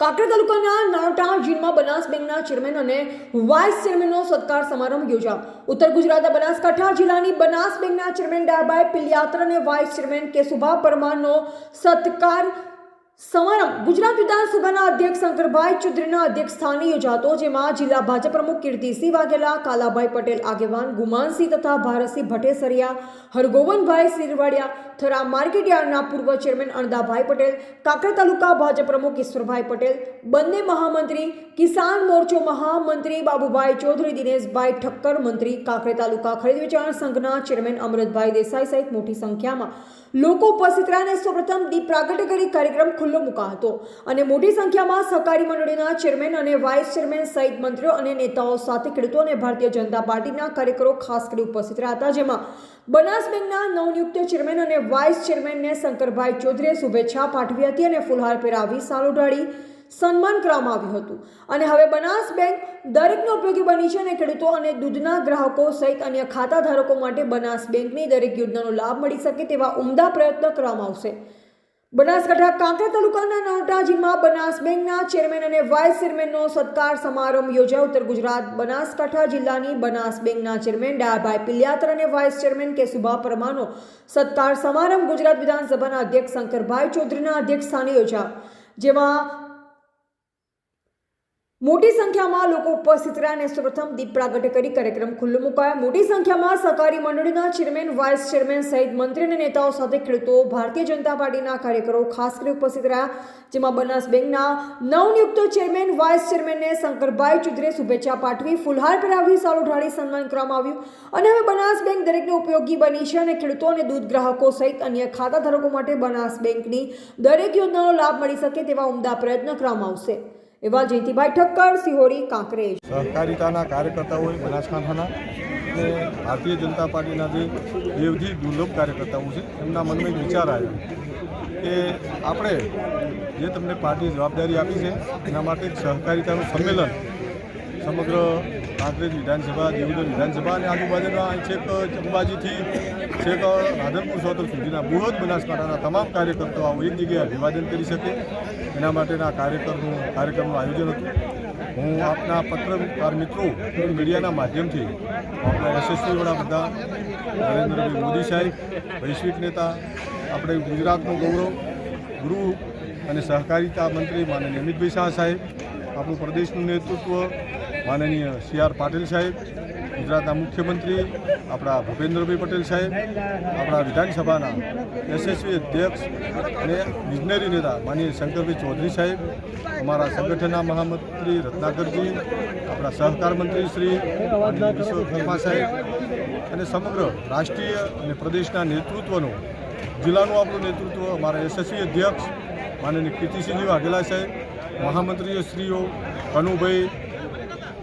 કાંકરેજ તાલુકાના નાનોટા જીનમાં બનાસ બેંકના ચેરમેન અને વાઇસ ચેરમેનનો સત્કાર સમારંભ યોજાયો. ઉત્તર ગુજરાતના બનાસકાંઠા જિલ્લાની બનાસ બેંકના ચેરમેન ડાબાઈ પિલિયાત્ર અને વાઇસ ચેરમેન કેશુભા પરમારનો સત્કાર સમારંભ. ગુજરાત વિધાનસભાના અધ્યક્ષ શંકરભાઈ ચૌધરીના અધ્યક્ષ સ્થાને યોજાતો, જેમાં જિલ્લા ભાજપ પ્રમુખ કીર્તિસિંહ વાઘેલા, કાલાભાઈ પટેલ આગેવાન ગુમાનસિંહ તથા ભારતસિંહ ભટ્ટેસરિયા હરગોવનભાઈ સિરવાડિયા થરા માર્કેટ પૂર્વ ચેરમેન અણદાભાઈ પટેલ, કાંકરા તાલુકા ભાજપ પ્રમુખ ઈશ્વરભાઈ પટેલ, બંને મહામંત્રી, કિસાન મોરચો મહામંત્રી બાબુભાઈ ચૌધરી, દિનેશભાઈ ઠક્કર મંત્રી, કાંકરે તાલુકા ખરીદ વેચાણ સંઘના ચેરમેન અમૃતભાઈ દેસાઈ સહિત મોટી સંખ્યામાં લોકો ઉપસ્થિત રહ્યા અને સૌપ્રથમ દીપ પ્રાગટ્ય કરી કાર્યક્રમ ખુલ્લો મુકાયો હતો. અને મોટી સંખ્યામાં સહકારી મંડળીના ચેરમેન અને વાઇસ ચેરમેન સહિત મંત્રીઓ અને નેતાઓ સાથે ખેડૂતો અને ભારતીય જનતા પાર્ટીના કાર્યકરો ખાસ કરી ઉપસ્થિત રહ્યા હતા. જેમાં બનાસ બેંકના નવનિયુક્ત ચેરમેન અને વાઇસ ચેરમેનને શંકરભાઈ ચૌધરીએ શુભેચ્છા પાઠવી હતી અને ફુલહાર પહેરાવી સાલ ઉડાડી સન્માન કરવામાં આવ્યું હતું. અને હવે બનાસ બેંક દરેકને ઉપયોગી બની છે અને ખેડૂતો અને દૂધના ગ્રાહકો સહિત અન્ય ખાતાધારકો માટે બનાસ બેંકની દરેક યોજનાનો લાભ મળી શકે તેવા ઉમદા પ્રયત્ન કરવામાં આવશે. બનાસકાંઠા કાંકરા તાલુકાના નવટાજીમાં બનાસ બેંકના ચેરમેન અને વાઇસ ચેરમેનનો સત્કાર સમારંભ યોજાયો. ઉત્તર ગુજરાત બનાસકાંઠા જિલ્લાની બનાસ બેંકના ચેરમેન ડાયાભાઈ પિલ્યાતર અને વાઇસ ચેરમેન કેશુભા પરમાનો સત્કાર સમારંભ ગુજરાત વિધાનસભાના અધ્યક્ષ શંકરભાઈ ચૌધરીના અધ્યક્ષ સ્થાને યોજાયો. જેમાં મોટી સંખ્યામાં લોકો ઉપસ્થિત રહ્યા અને સર્વપ્રથમ દીપ પ્રાગટ્ય કરી કાર્યક્રમ ખુલ્લો મુકાયો. મોટી સંખ્યામાં સહકારી મંડળીના ચેરમેન, વાઇસ ચેરમેન સહિત મંત્રી અને નેતાઓ સાથે ખેડૂતો, ભારતીય જનતા પાર્ટીના કાર્યકરો ખાસ કરી ઉપસ્થિત રહ્યા. જેમાં બનાસ બેંકના નવનિયુક્ત ચેરમેન, વાઇસ ચેરમેનને શંકરભાઈ ચુદરે શુભેચ્છા પાઠવી, ફુલહાર પહેરાવી, સાલ ઉઠાડી સન્માન કરવામાં આવ્યું. અને હવે બનાસ બેંક દરેકને ઉપયોગી બની છે અને ખેડૂતો અને દૂધ ગ્રાહકો સહિત અન્ય ખાતા ધારકો માટે બનાસ બેંકની દરેક યોજનાનો લાભ મળી શકે તેવા ઉમદા પ્રયત્ન કરવામાં આવશે. એવા જયંતિભાઈ ઠક્કર, સિહોરી, કાંકરેજ. સહકારિતાના કાર્યકર્તાઓ બનાસકાંઠાના અને ભારતીય જનતા પાર્ટીના જે દેવજી દુર્લભ કાર્યકર્તાઓ છે, એમના મનમાં એક વિચાર આવ્યો કે આપણે જે તમને પાર્ટી જવાબદારી આપી છે, એના માટે સહકારિતાનું સંમેલન સમગ્ર કાંકરેજ વિધાનસભા દેવદર વિધાનસભા અને આજુબાજુના છેક ચંબાજીથી છેક રાધનપુર સોતર સુધીના બૃહદ બનાસકાંઠાના તમામ કાર્યકર્તાઓ એક જગ્યાએ અભિવાદન કરી શકે. એના માટેના કાર્યક્રમનું કાર્યક્રમનું આયોજન હતું. હું આપના પત્રકાર મિત્રો મીડિયાના માધ્યમથી આપણા યશસ્વી વડાપ્રધાન નરેન્દ્રભાઈ મોદી સાહેબ, વૈશ્વિક નેતા, આપણે ગુજરાતનું ગૌરવ ગૃહ અને સહકારિતા મંત્રી માનનીય અમિતભાઈ શાહ સાહેબ, આપણું પ્રદેશનું નેતૃત્વ માનનીય સી આર પાટીલ સાહેબ, ગુજરાતના મુખ્યમંત્રી, આપણા ભૂપેન્દ્રભાઈ પટેલ સાહેબ, આપણા વિધાનસભાના યશસ્વી અધ્યક્ષ અને વિજનરી નેતા માનીય શંકરભાઈ ચૌધરી સાહેબ, અમારા સંગઠનના મહામંત્રી રત્નાકરજી, આપણા સહકાર મંત્રી શ્રી માનનીય વિશ્વકર્મા સાહેબ અને સમગ્ર રાષ્ટ્રીય અને પ્રદેશના નેતૃત્વનો, જિલ્લાનું આપણું નેતૃત્વ, અમારા યશસ્વી અધ્યક્ષ માનનીય કીર્તિસિંહજી વાઘેલા સાહેબ મહામંત્રીઓ શ્રીઓ કનુભાઈ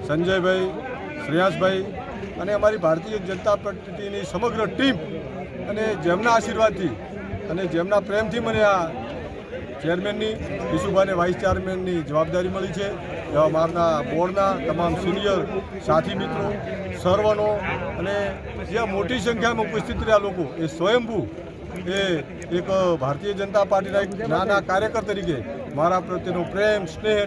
સંજયભાઈ, શ્રેયાસભાઈ અને અમારી ભારતીય જનતા પાર્ટીની સમગ્ર ટીમ અને જેમના આશીર્વાદથી અને જેમના પ્રેમથી મને આ ચેરમેનની વિશુભાઈને વાઇસ ચેરમેનની જવાબદારી મળી છે. એવા મારના બોર્ડના તમામ સિનિયર સાથી મિત્રો, સર્વનો અને જે મોટી સંખ્યામાં ઉપસ્થિત રહ્યા લોકો, એ સ્વયંભૂ એ એક ભારતીય જનતા પાર્ટીના એક નાના કાર્યકર તરીકે મારા પ્રત્યેનો પ્રેમ, સ્નેહ